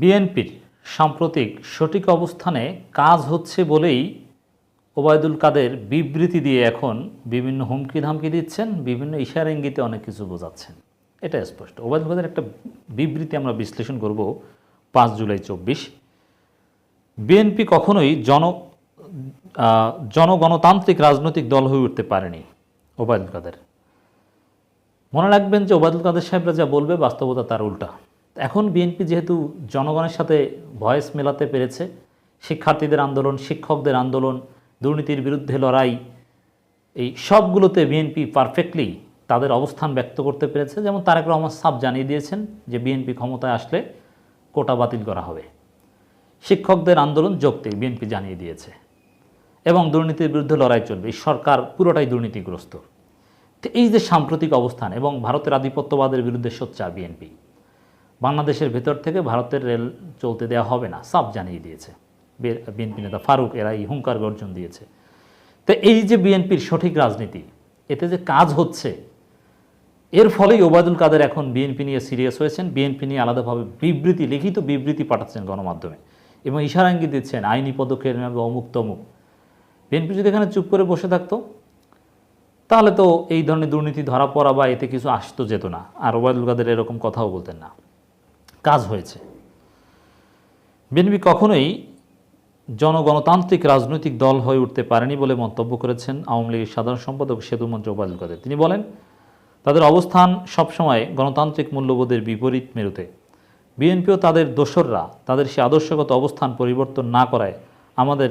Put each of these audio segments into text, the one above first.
বিএনপির সাম্প্রতিক সঠিক অবস্থানে কাজ হচ্ছে বলেই ওবায়দুল কাদের বিবৃতি দিয়ে এখন বিভিন্ন হুমকি ধামকি দিচ্ছেন, বিভিন্ন ইশারা ইঙ্গিতে অনেক কিছু বোঝাচ্ছেন। এটা স্পষ্ট। ওবায়দুল কাদের একটা বিবৃতি আমরা বিশ্লেষণ করব পাঁচ জুলাই চব্বিশ। বিএনপি কখনোই জন জনগণতান্ত্রিক রাজনৈতিক দল হয়ে উঠতে পারেনি ওবায়দুল কাদের। মনে রাখবেন যে ওবায়দুল কাদের সাহেবরা যা বলবে বাস্তবতা তার উল্টা। এখন বিএনপি যেহেতু জনগণের সাথে ভয়েস মেলাতে পেরেছে, শিক্ষার্থীদের আন্দোলন, শিক্ষকদের আন্দোলন, দুর্নীতির বিরুদ্ধে লড়াই, এই সবগুলোতে বিএনপি পারফেক্টলি তাদের অবস্থান ব্যক্ত করতে পেরেছে। যেমন তারেক রহমান সাব জানিয়ে দিয়েছেন যে বিএনপি ক্ষমতায় আসলে কোটা বাতিল করা হবে। শিক্ষকদের আন্দোলন যৌক্তিক, বিএনপি জানিয়ে দিয়েছে। এবং দুর্নীতির বিরুদ্ধে লড়াই চলবে। এই সরকার পুরোটাই দুর্নীতিগ্রস্ত। এই যে সাম্প্রতিক অবস্থান এবং ভারতের আধিপত্যবাদের বিরুদ্ধে সোচ্চার বিএনপি বাংলাদেশের ভেতর থেকে ভারতের রেল চলতে দেওয়া হবে না, সাফ জানিয়ে দিয়েছে। বিএনপি নেতা ফারুক এরা এই হুঙ্কার গর্জন দিয়েছে। তো এই যে বিএনপির সঠিক রাজনীতি, এতে যে কাজ হচ্ছে, এর ফলেই ওবায়দুল কাদের এখন বিএনপি নিয়ে সিরিয়াস হয়েছেন। বিএনপি নিয়ে আলাদাভাবে বিবৃতি, লিখিত বিবৃতি পাঠাচ্ছেন গণমাধ্যমে এবং ইশারা ইঙ্গিত দিচ্ছেন আইনি পদক্ষেপ নেবে অমুক তমুক। বিএনপি যদি এখানে চুপ করে বসে থাকতো, তাহলে তো এই ধরনের দুর্নীতি ধরা পড়া বা এতে কিছু আসতো যেত না। আর ওবায়দুল কাদের এরকম কথাও বলতেন না। কাজ হয়েছে। বিএনপি কখনোই জনগণতান্ত্রিক রাজনৈতিক দল হয়ে উঠতে পারেনি বলে মন্তব্য করেছেন আওয়ামী লীগের সাধারণ সম্পাদক সেতুমন্ত্রী ওবায়দুল কাদের। তিনি বলেন, তাদের অবস্থান সবসময় গণতান্ত্রিক মূল্যবোধের বিপরীত মেরুতে। বিএনপিও তাদের দোসররা, তাদের সে আদর্শগত অবস্থান পরিবর্তন না করায় আমাদের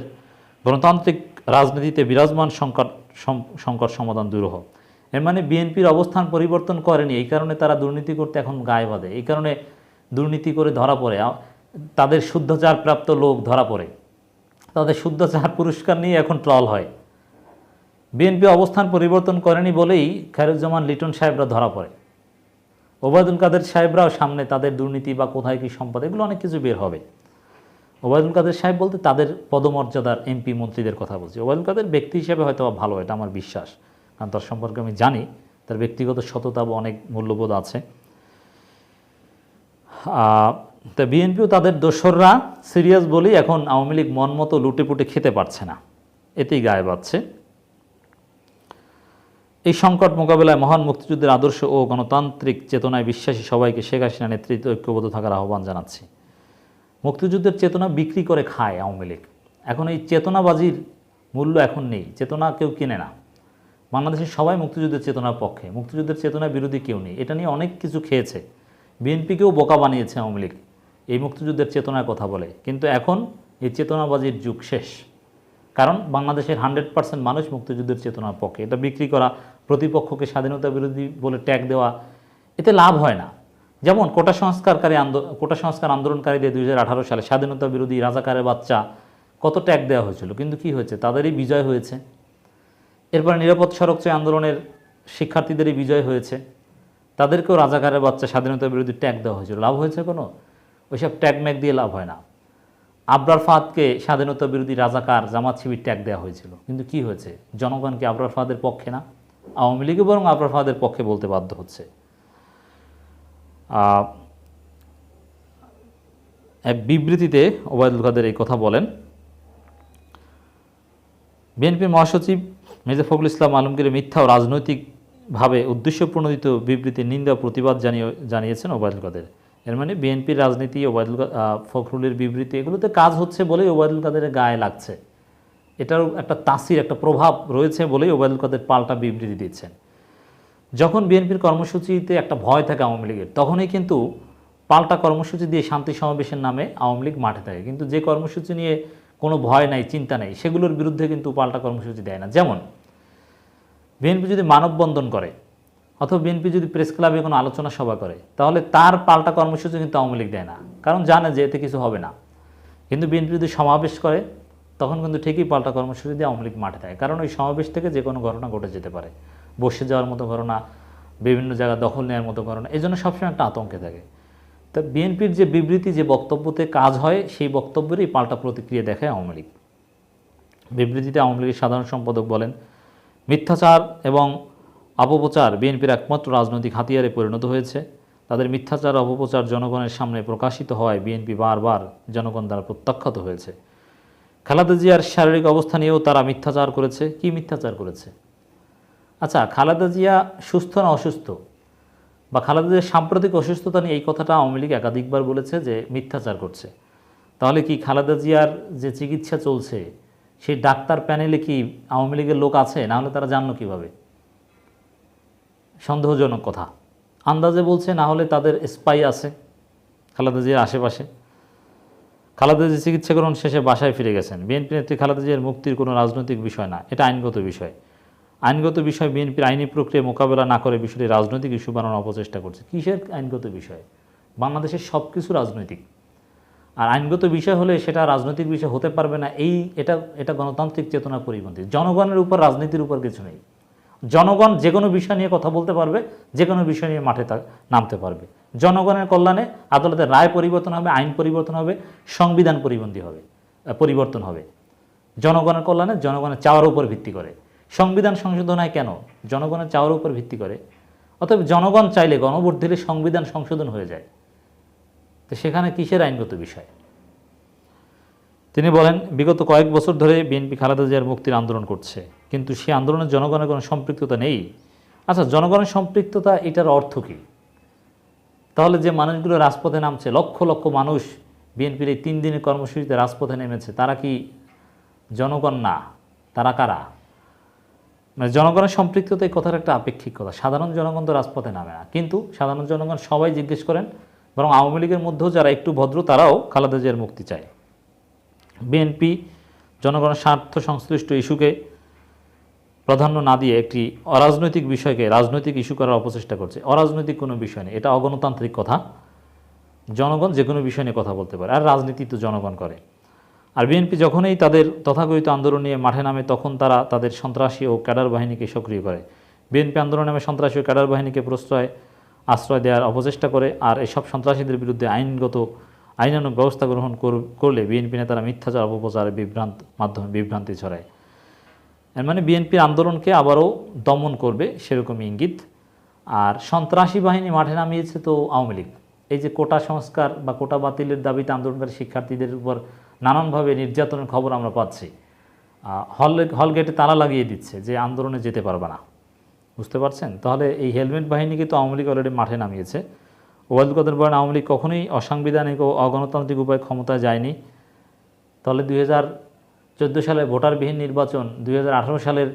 গণতান্ত্রিক রাজনীতিতে বিরাজমান সংকট সংকট সমাধান দুরূহ এর মানে বিএনপির অবস্থান পরিবর্তন করেনি, এই কারণে তারা দুর্নীতি করতে এখন গায়ে বাঁধে। এই কারণে দুর্নীতি করে ধরা পড়ে। তাদের শুদ্ধচারপ্রাপ্ত লোক ধরা পড়ে। তাদের শুদ্ধচার পুরস্কার নিয়ে এখন ট্রল হয়। বিএনপি অবস্থান পরিবর্তন করেনি বলেই খায়রুজ্জামান লিটন সাহেবরা ধরা পড়ে। ওবায়দুল কাদের সাহেবরাও সামনে তাদের দুর্নীতি বা কোথায় কী সম্পদ এগুলো অনেক কিছু বের হবে। ওবায়দুল কাদের সাহেব বলতে তাদের পদমর্যাদার এমপি মন্ত্রীদের কথা বলছি। ওবায়দুল কাদের ব্যক্তি হিসেবে হয়তো ভালো, এটা আমার বিশ্বাস। কারণ তার সম্পর্কে আমি জানি। তার ব্যক্তিগত সততা বা অনেক মূল্যবোধ আছে। তা বিএনপিও তাদের দোসররা, সিরিয়াস বলেই এখন আওয়ামী লীগ মন মতো লুটেপুটে খেতে পারছে না। এতেই গায়ে বাচ্ছে এই সংকট মোকাবেলায় মহান মুক্তিযুদ্ধের আদর্শ ও গণতান্ত্রিক চেতনায় বিশ্বাসী সবাইকে শেখ হাসিনা নেতৃত্বে ঐক্যবদ্ধ থাকার আহ্বান জানাচ্ছি। মুক্তিযুদ্ধের চেতনা বিক্রি করে খায় আওয়ামী লীগ। এখন এই চেতনাবাজির মূল্য এখন নেই, চেতনা কেউ কিনে না। বাংলাদেশের সবাই মুক্তিযুদ্ধের চেতনার পক্ষে, মুক্তিযুদ্ধের চেতনার বিরোধী কেউ নেই। এটা নিয়ে অনেক কিছু খেয়েছে। বিএনপিকেও বোকা বানিয়েছে আওয়ামী লীগ। এই মুক্তিযুদ্ধের চেতনার কথা বলে। কিন্তু এখন এই চেতনাবাজির যুগ শেষ। কারণ বাংলাদেশের হান্ড্রেড পার্সেন্ট মানুষ মুক্তিযুদ্ধের চেতনার পক্ষে। এটা বিক্রি করা, প্রতিপক্ষকে স্বাধীনতা বিরোধী বলে ট্যাগ দেওয়া, এতে লাভ হয় না। যেমন কোটা সংস্কারকারী আন্দোলন কোটা সংস্কার আন্দোলনকারীদের দু হাজার আঠারো সালে স্বাধীনতা বিরোধী রাজাকারের বাচ্চা কত ট্যাগ দেওয়া হয়েছিল। কিন্তু কি হয়েছে? তাদেরই বিজয় হয়েছে। এরপর নিরাপদ সড়ক আন্দোলনের শিক্ষার্থীদেরই বিজয় হয়েছে। তাদেরকেও রাজাকারের বাচ্চা স্বাধীনতা বিরোধী ট্যাগ দেওয়া হয়েছিল। লাভ হয়েছে কোনো? ওইসব ট্যাগ ম্যাগ দিয়ে লাভ হয় না। আবরার ফাহাদকে স্বাধীনতা বিরোধী রাজাকার জামাত শিবির ট্যাগ দেওয়া হয়েছিল। কিন্তু কি হয়েছে? জনগণকে আবরার ফাহাদের পক্ষে না? আওয়ামী লীগও বরং আবরার ফাহাদের পক্ষে বলতে বাধ্য হচ্ছে। এক বিবৃতিতে ওবায়দুল কাদের এই কথা বলেন, বিএনপির মহাসচিব মির্জা ফখরুল ইসলাম আলমগীরের মিথ্যা ও রাজনৈতিকভাবে উদ্দেশ্যপ্রণোদিত বিবৃতির নিন্দা, প্রতিবাদ জানিয়ে, জানিয়েছেন ওবায়দুল কাদের। এর মানে বিএনপির রাজনীতি, ওবায়দুল ফখরুলের বিবৃতি, এগুলোতে কাজ হচ্ছে বলেই ওবায়দুল কাদেরের গায়ে লাগছে। এটারও একটা তাসির, একটা প্রভাব রয়েছে বলেই ওবায়দুল কাদের পাল্টা বিবৃতি দিচ্ছেন। যখন বিএনপির কর্মসূচিতে একটা ভয় থাকে আওয়ামী লীগের, তখনই কিন্তু পাল্টা কর্মসূচি দিয়ে শান্তি সমাবেশের নামে আওয়ামী লীগ মাঠে থাকে। কিন্তু যে কর্মসূচি নিয়ে কোনো ভয় নাই, চিন্তা নেই, সেগুলোর বিরুদ্ধে কিন্তু পাল্টা কর্মসূচি দেয় না। যেমন বিএনপি যদি মানববন্ধন করে অথবা বিএনপি যদি প্রেস ক্লাবে কোনো আলোচনা সভা করে, তাহলে তার পাল্টা কর্মসূচি কিন্তু আওয়ামী লীগ দেয় না। কারণ জানে যে এতে কিছু হবে না। কিন্তু বিএনপি যদি সমাবেশ করে, তখন কিন্তু ঠিকই পাল্টা কর্মসূচি দিয়ে আওয়ামী লীগ মাঠে দেয়। কারণ ওই সমাবেশ থেকে যে কোনো ঘটনা ঘটে যেতে পারে। বসে যাওয়ার মতো ঘটনা, বিভিন্ন জায়গা দখল নেওয়ার মতো ঘটনা এই জন্য সবসময় একটা আতঙ্কে থাকে। তা বিএনপির যে বিবৃতি, যে বক্তব্যতে কাজ হয়, সেই বক্তব্যেরই পাল্টা প্রতিক্রিয়া দেখায় আওয়ামী লীগ। বিবৃতিতে আওয়ামী লীগের সাধারণ সম্পাদক বলেন মিথ্যাচার এবং অপপ্রচার বিএনপির একমাত্র রাজনৈতিক হাতিয়ারে পরিণত হয়েছে। তাদের মিথ্যাচার অপপ্রচার জনগণের সামনে প্রকাশিত হওয়ায় বিএনপি বারবার জনগণ দ্বারা প্রত্যাখ্যাত হয়েছে। খালেদা জিয়ার শারীরিক অবস্থা নিয়েও তারা মিথ্যাচার করেছে। কি মিথ্যাচার করেছে? আচ্ছা খালেদা জিয়া সুস্থ না অসুস্থ? বা খালেদা জিয়ার সাম্প্রতিক অসুস্থতা নিয়ে এই কথাটা আওয়ামী লীগ একাধিকবার বলেছে যে মিথ্যাচার করছে। তাহলে কি খালেদা জিয়ার যে চিকিৎসা চলছে সেই ডাক্তার প্যানেলে কি আওয়ামী লীগের লোক আছে? না হলে তারা জানলো কীভাবে? সন্দেহজনক কথা। আন্দাজে বলছে না হলে তাদের স্পাই আছে, খালেদা জিয়ার আশেপাশে। খালেদা জিয়া চিকিৎসা গ্রহণ শেষে বাসায় ফিরে গেছেন। বিএনপি নেত্রী খালেদা জিয়ার মুক্তির কোনো রাজনৈতিক বিষয় না, এটা আইনগত বিষয়। আইনগত বিষয় বিএনপির আইনি প্রক্রিয়া মোকাবেলা না করে বিষয়টি রাজনৈতিক ইস্যু বানানোর অপচেষ্টা করছে। কিসের আইনগত বিষয়? বাংলাদেশের সব কিছু রাজনৈতিক। আর আইনগত বিষয় হলে সেটা রাজনৈতিক বিষয় হতে পারবে না। এই এটা এটা গণতান্ত্রিক চেতনা পরিপন্থী জনগণের উপর রাজনীতির উপর কিছু নেই। জনগণ যে কোনো বিষয় নিয়ে কথা বলতে পারবে, যে কোনো বিষয় নিয়ে মাঠে নামতে পারবে। জনগণের কল্যাণে আদালতের রায় পরিবর্তন হবে, আইন পরিবর্তন হবে, সংবিধান পরিবন্ধী হবে পরিবর্তন হবে। জনগণের কল্যাণে জনগণের চাওয়ার উপর ভিত্তি করে। সংবিধান সংশোধন হয় কেন? জনগণের চাওয়ার উপর ভিত্তি করে। অতএব জনগণ চাইলে গণভোট দিলে সংবিধান সংশোধন হয়ে যায়। তো সেখানে কিসের আইনগত বিষয়? তিনি বলেন, বিগত কয়েক বছর ধরে বিএনপি খালেদা জিয়ার মুক্তির আন্দোলন করছে, কিন্তু সেই আন্দোলনের জনগণের কোনো সম্পৃক্ততা নেই। আচ্ছা জনগণের সম্পৃক্ততা এটার অর্থ কী? তাহলে যে মানুষগুলো রাজপথে নামছে, লক্ষ লক্ষ মানুষ বিএনপির এই তিন দিনের কর্মসূচিতে রাজপথে নেমেছে, তারা কি জনগণ না? তারা কারা? মানে জনগণের সম্পৃক্ততা এই কথার একটা আপেক্ষিক কথা। সাধারণ জনগণ তো রাজপথে নামে না, কিন্তু সাধারণ জনগণ সবাই জিজ্ঞেস করেন বরং আওয়ামী লীগের মধ্যেও যারা একটু ভদ্র, তারাও খালেদা জিয়ার মুক্তি চায়। বিএনপি জনগণের স্বার্থ সংশ্লিষ্ট ইস্যুকে প্রাধান্য না দিয়ে একটি অরাজনৈতিক বিষয়কে রাজনৈতিক ইস্যু করার অপচেষ্টা করছে। অরাজনৈতিক কোনো বিষয় নেই। এটা অগণতান্ত্রিক কথা। জনগণ যে কোনো বিষয় নিয়ে কথা বলতে পারে, আর রাজনীতি তো জনগণ করে। আর বিএনপি যখনই তাদের তথাকথিত আন্দোলন নিয়ে মাঠে নামে, তখন তারা তাদের সন্ত্রাসী ও ক্যাডার বাহিনীকে সক্রিয় করে। বিএনপি আন্দোলন নামে সন্ত্রাসী ও ক্যাডার বাহিনীকে প্রশ্রয় আশ্রয় দেওয়ার অপচেষ্টা করে আর এসব সন্ত্রাসীদের বিরুদ্ধে আইনগত, আইনানুগ ব্যবস্থা গ্রহণ কর- করলে বিএনপি নেতারা মিথ্যাচার, অপপ্রচারে বিভ্রান্ত, মাধ্যমে বিভ্রান্তি ছড়ায়। এর মানে বিএনপির আন্দোলনকে আবারও দমন করবে সেরকম ইঙ্গিত। আর সন্ত্রাসী বাহিনী মাঠে নামিয়েছে তো আওয়ামী লীগ। এই যে কোটা সংস্কার বা কোটা বাতিলের দাবিতে আন্দোলনকারী শিক্ষার্থীদের উপর নানানভাবে নির্যাতনের খবর আমরা পাচ্ছি। হল হল গেটে লাগিয়ে দিচ্ছে যে আন্দোলনে যেতে পারবে না। বুঝতে পারছেন? তাহলে এই হেলমেট বাহিনীকে তো আওয়ামী লীগ অলরেডি মাঠে নামিয়েছে। ওয়াইদুল কাদের বলেন, আওয়ামী লীগ কখনোই অসাংবিধানিক ও অগণতান্ত্রিক উপায়ে ক্ষমতায় যায়নি। তাহলে দুই হাজার চোদ্দ সালে ভোটারবিহীন নির্বাচন, দুই হাজার আঠারো সালের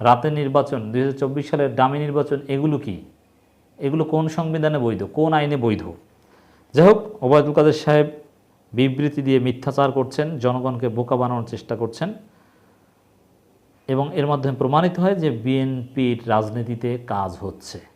রাতের নির্বাচন, দুই হাজার চব্বিশ সালের ডামি নির্বাচন, এগুলো কি? এগুলো কোন সংবিধানে বৈধ? কোন আইনে বৈধ? যাই হোক, ওবায়দুল কাদের সাহেব বিবৃতি দিয়ে মিথ্যাচার করছেন, জনগণকে বোকা বানানোর চেষ্টা করছেন। এবং এর মাধ্যমে প্রমাণিত হয় যে বিএনপির রাজনীতিতে কাজ হচ্ছে।